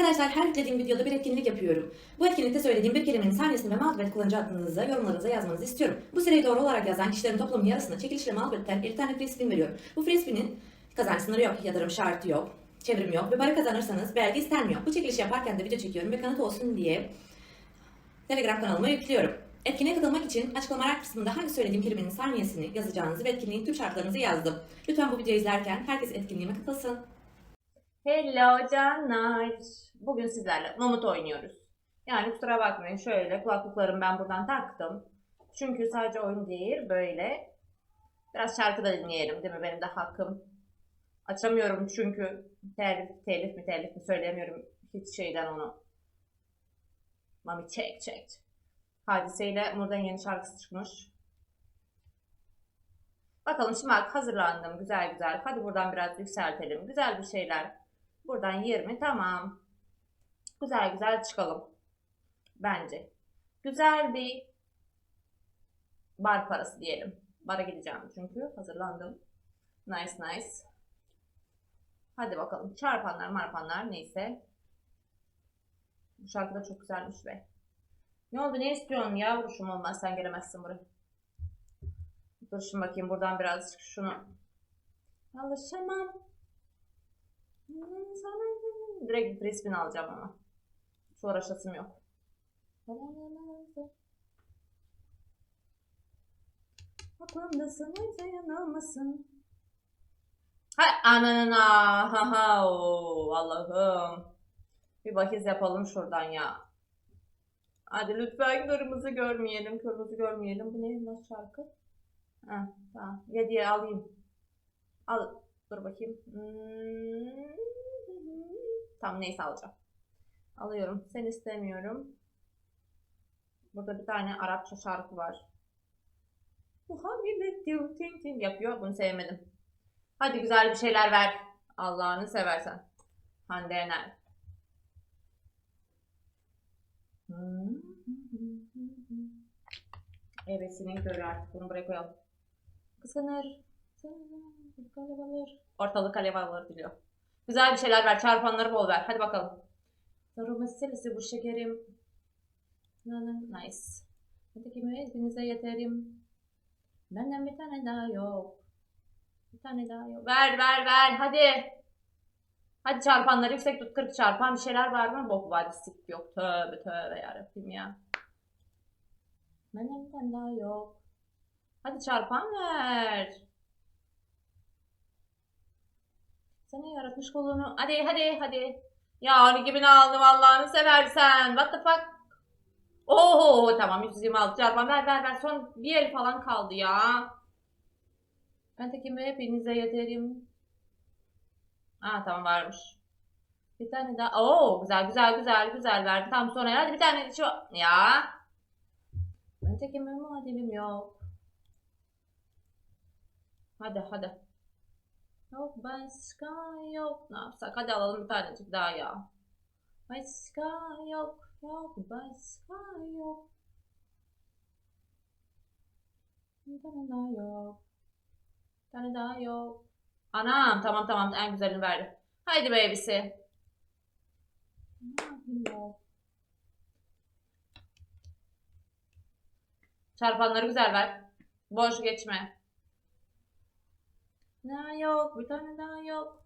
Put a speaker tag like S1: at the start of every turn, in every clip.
S1: Arkadaşlar her yüklediğim videoda bir etkinlik yapıyorum. Bu etkinlikte söylediğim bir kelimenin saniyesini ve mağduriyet kullanıcı adınızı yorumlarınıza yazmanızı istiyorum. Bu süreyi doğru olarak yazan kişilerin toplamı yarısına çekilişle mağduriyetten 50 tane free spin veriyorum. Bu free spin'in kazanç sınırı yok, yatırım şartı yok, çevrim yok ve para kazanırsanız belge istenmiyor. Bu çekiliş yaparken de video çekiyorum ve kanıt olsun diye Telegram kanalıma yüklüyorum. Etkinliğe katılmak için açıklamalar kısmında hangi söylediğim kelimenin saniyesini yazacağınızı ve etkinliğin tüm şartlarınızı yazdım. Lütfen bu videoyu izlerken herkes etkinliğime katılsın.
S2: Hello canlar. Bugün sizlerle Mamut oynuyoruz. Yani kusura bakmayın şöyle kulaklıklarımı ben buradan taktım. Çünkü sadece oyun değil böyle. Biraz şarkı da dinleyelim değil mi? Benim de hakkım. Açamıyorum çünkü telif, telif mi telif mi söyleyemiyorum hiç şeyden onu. Mami çek çek. Hadiseyle buradan yeni şarkısı çıkmış. Bakalım şimdi bak hazırlandım güzel güzel. Hadi buradan biraz yükseltelim. Güzel bir şeyler. Buradan 20 tamam. Güzel güzel çıkalım. Bence. Güzel bir bar parası diyelim. Bara gideceğim çünkü hazırlandım. Nice nice. Hadi bakalım. Çarpanlar marpanlar neyse. Bu şarkı da çok güzelmiş be. Ne oldu ne istiyorsun yavruşum olmaz sen gelemezsin buraya. Dur şimdi bakayım buradan biraz şunu. Alışamam. Direkt resmini alacağım ama. Hiç uğraşasım yok. Aklımdasın oysa yanılmasın. Hay ananına ha ha Allah'ım. Bir bahis yapalım şuradan ya. Hadi lütfen kırmızı görmeyelim, kırmızı görmeyelim. Bu ne nasıl şarkı? Ha, tamam. Yediye alayım. Al. Dur bakayım. Hmm. Tamam neyse alacağım. Alıyorum. Sen istemiyorum. Burada bir tane Arapça şarkı var. Yapıyor. Bunu sevmedim. Hadi güzel bir şeyler ver. Allah'ını seversen. Hande Yener. Evesinin görü artık. Bunu buraya koyalım. Kıskanır. Alev alır. Ortalık alev alır biliyor. Güzel bir şeyler ver. Çarpanları bol ver. Hadi bakalım. Soru meselesi bu şekerim. Nice. Hadi kimi hepinize yeterim. Benden bir tane daha yok. Bir tane daha yok. Ver ver ver. Hadi. Hadi çarpanları yüksek tut. 40 çarpan bir şeyler var mı? Bok var. Sik yok. Tövbe tövbe yarabbim ya. Benden bir tane daha yok. Hadi çarpan ver. Yaratmış kolunu. Hadi hadi hadi. Ya gibi aldım Allah'ını seversen. What the fuck? Oho tamam 126 çarpan ver ver ver. Son bir el falan kaldı ya. Ben tekimi hepinize yeterim. Aa tamam varmış. Bir tane daha. Oo güzel güzel güzel güzel verdi. Tam sonra hadi bir tane şu. Ya. Ben tekime muhadelim yok. Hadi hadi. Yok başka yok. Ne yapsak? Hadi alalım bir tanecik daha ya. Başka yok. Yok başka yok. Bir tane daha yok. Bir tane daha yok. Anam tamam tamam en güzelini verdi. Haydi babysi. Çarpanları güzel ver. Boş geçme. Ne yok, bir tane daha yok.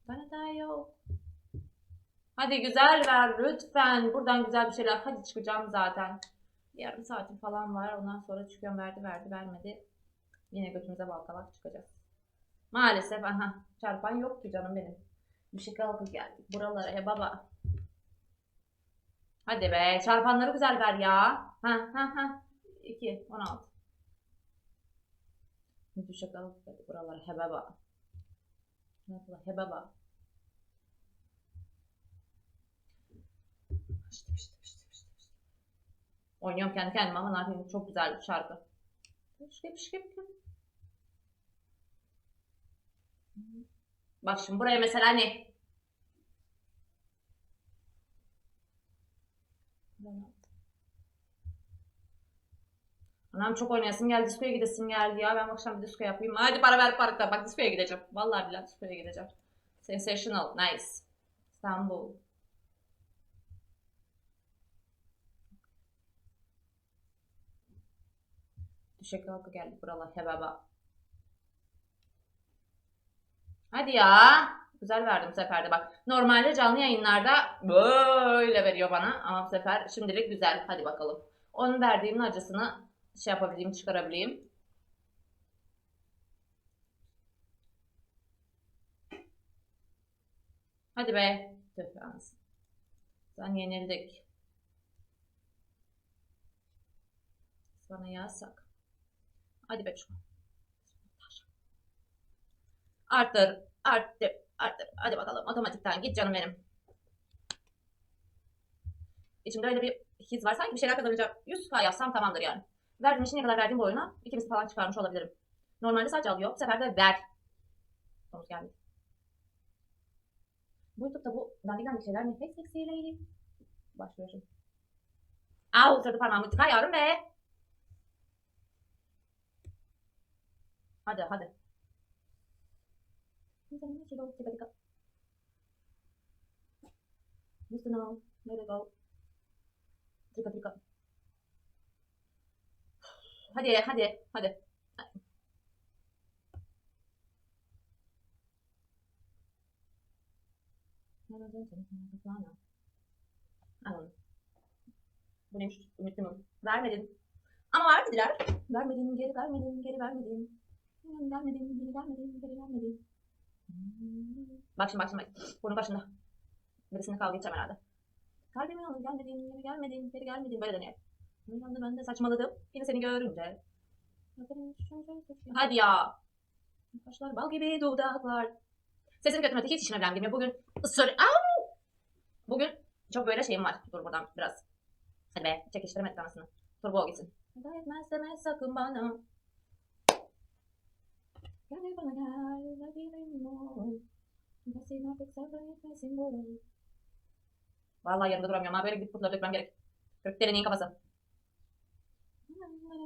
S2: Bir tane daha yok. Hadi güzel ver lütfen. Buradan güzel bir şeyler. Hadi çıkacağım zaten. Yarım saatim falan var. Ondan sonra çıkıyorum. Verdi verdi vermedi. Yine götümüze balkalak çıkacağız. Maalesef aha çarpan yok ki canım benim. Bir şey kalkı geldik buralara he baba. Hadi be çarpanları güzel ver ya. Ha ha ha. 2 16. Düşe kalkı geldik buralara he baba. Ne yapalım he baba. İşte, işte, işte, işte, işte. Oynuyorum kendi kendime ama ne yapayım çok güzel bir şarkı. Şıkıp şıkıp şıkıp. Bak şimdi buraya mesela ne? Anam çok oynayasım geldi. Diskoya gidesim geldi ya. Ben akşam bir disko yapayım. Hadi para ver para. Bak diskoya gideceğim. Vallahi billahi diskoya gideceğim. Sensational. Nice. İstanbul. Düşük halka geldik buralar hebaba. Hadi ya. Güzel verdim bu sefer de bak. Normalde canlı yayınlarda böyle veriyor bana ama bu sefer şimdilik güzel. Hadi bakalım. Onun verdiğimin acısını şey yapabileyim, çıkarabileyim. Hadi be. Tüh yalnız. Sen yenildik. Sana yasak. Hadi be şu. Arttır, arttır, arttır. Hadi bakalım otomatikten git canım benim. İçimde öyle bir his var. Sanki bir şeyler kazanacağım. 100k yapsam tamamdır yani. Verdiğim işi ne kadar verdiğim bu oyuna ikimiz falan çıkarmış olabilirim. Normalde sadece alıyor. Bu sefer de ver. Sonuç geldi. Bu YouTube'da bu dandik bir şeyler nefes seksiyle ilgili. Başlıyor şimdi. Au sırtı parmağımı tıkar yavrum be. Hadi hadi. Listen now. Let it go. Trika trika. Hadi hadi hadi. Anladım. Bu neymiş? Ümitli mi? Vermedin. Ama vermediler. Vermedin, geri vermedin, geri vermedin. Vermedin, geri vermedin, geri vermedin. Bak şimdi bak şimdi. Bunun başında. Birisine kavga edeceğim herhalde. Kalbime alın gelmedin, geri gelmedin, geri gelmedin. Böyle deniyor. Ben de, ben de saçmaladım. Yine seni görünce. Hadi ya. Kaşlar bal gibi dudaklar. Sesim kötü mü? Hiç işine bile. Bugün ısır... Au! Bugün çok böyle şeyim var. Dur buradan biraz. Hadi be çekiştirme ekranısını. Turbo gitsin. Hata etmez deme sakın bana. Gel bana gel. Benim ol. Desin artık sen etmesin bunu. Vallahi yanında duramıyorum ama böyle gidip putları dökmem gerek. Kırk delineğin kafası.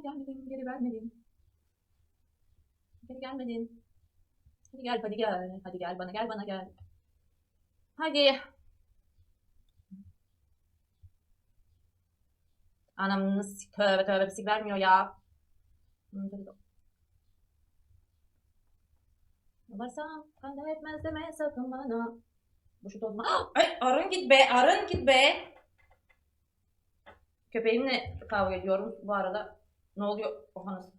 S2: Gelmedin, geri vermedin. Geri gelmedin. Hadi gel, hadi gel. Hadi gel bana, gel bana gel. Hadi. Anam nasıl tövbe tövbe bisik vermiyor ya. Varsam kan da etmez deme sakın bana. Bu şu tozma. Ay arın git be arın git be. Köpeğimle kavga ediyorum bu arada. Ne oluyor? Oha nasıl?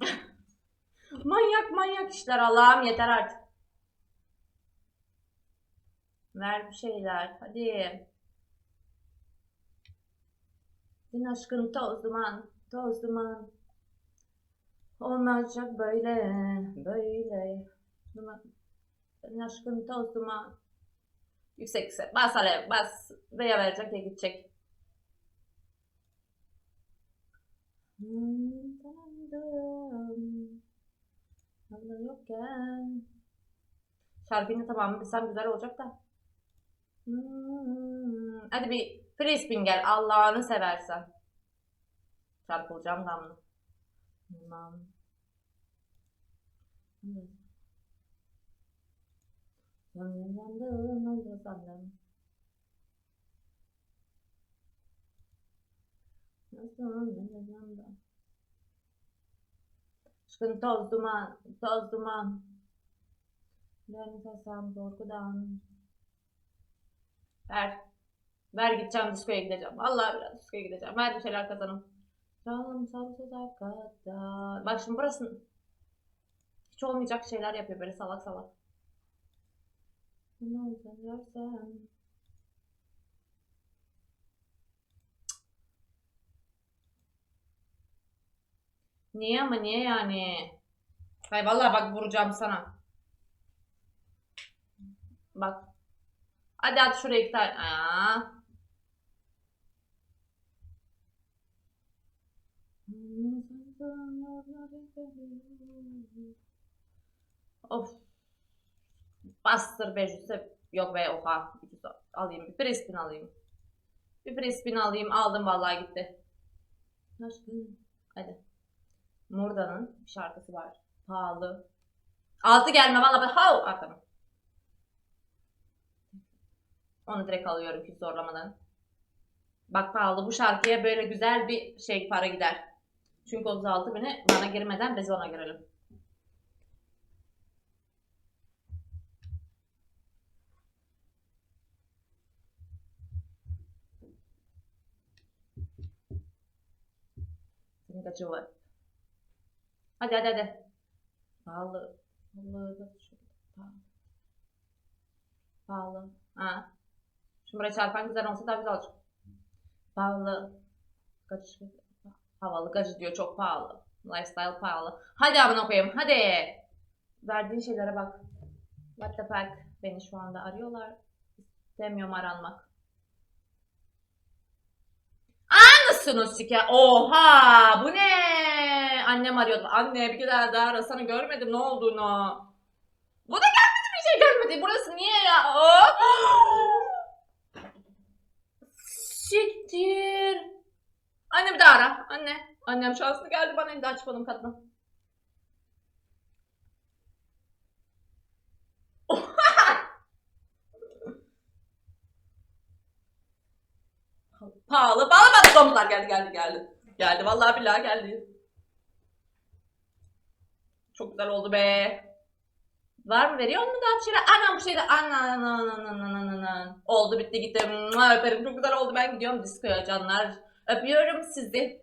S2: manyak manyak işler Allah'ım yeter artık. Ver bir şeyler hadi. Din aşkın toz duman, toz duman. Olmayacak böyle, böyle. Duman. Din aşkın toz duman. Yüksek yüksek. Bas alev, bas. Veya verecek ya gidecek. Tanıdım. Abla yokken. Şarkının tamamını bilsem güzel olacak da. Hmm, hadi bir free spin gel Allah'ını seversen. Çarpılacağım damla. Tamam. Yandım yandım yandım sandım. Nasıl yandım yandım. Aşkın toz duman, toz duman. Ben sesem korkudan. Ver. Ver gideceğim diskoya gideceğim. Vallahi biraz diskoya gideceğim. Ver bir şeyler kazanım. Canım sarsız hakikaten. Bak şimdi burası hiç olmayacak şeyler yapıyor böyle salak salak. Ne seversen. Niye ama niye yani? Hay vallahi bak vuracağım sana. Bak. Hadi at şuraya iki tane. Aa. Of. Bastır be Jüse. Yok be oha. Alayım. Bir prespin alayım. Bir prespin alayım. Aldım vallahi gitti. Aşkım. Hadi. Murda'nın bir şarkısı var. Pahalı. Altı gelme valla ben hav. Ah, tamam. Onu direkt alıyorum hiç zorlamadan. Bak pahalı bu şarkıya böyle güzel bir şey para gider. Çünkü 36 bini bana girmeden biz ona girelim. Senin kaçı var? Hadi hadi hadi. Pahalı. Pahalı. Pahalı. Ha. Şimdi buraya çarpan güzel olsa daha güzel olacak. Pahalı. Kaç? Havalı gacı diyor çok pahalı. Lifestyle pahalı. Hadi amına koyayım hadi. Verdiğin şeylere bak. What the fuck. Beni şu anda arıyorlar. İstemiyorum aranmak. Anasını sike. Oha bu ne? Annem arıyordu. Anne bir kere daha arasana görmedim ne olduğunu. Bu da gelmedi bir şey gelmedi. Burası niye ya? Hop. Siktir. Anne bir daha ara. Anne. Annem şanslı geldi bana evde açmadım kadını. Pahalı. Pahalı domuzlar geldi geldi geldi. Geldi vallahi billahi geldi. Çok güzel oldu be. Var mı veriyor mu daha bir şeyler? Anam bu şeyde anan anan. Oldu bitti gitti. Öperim çok güzel oldu ben gidiyorum diskoya canlar. Öpüyorum sizi.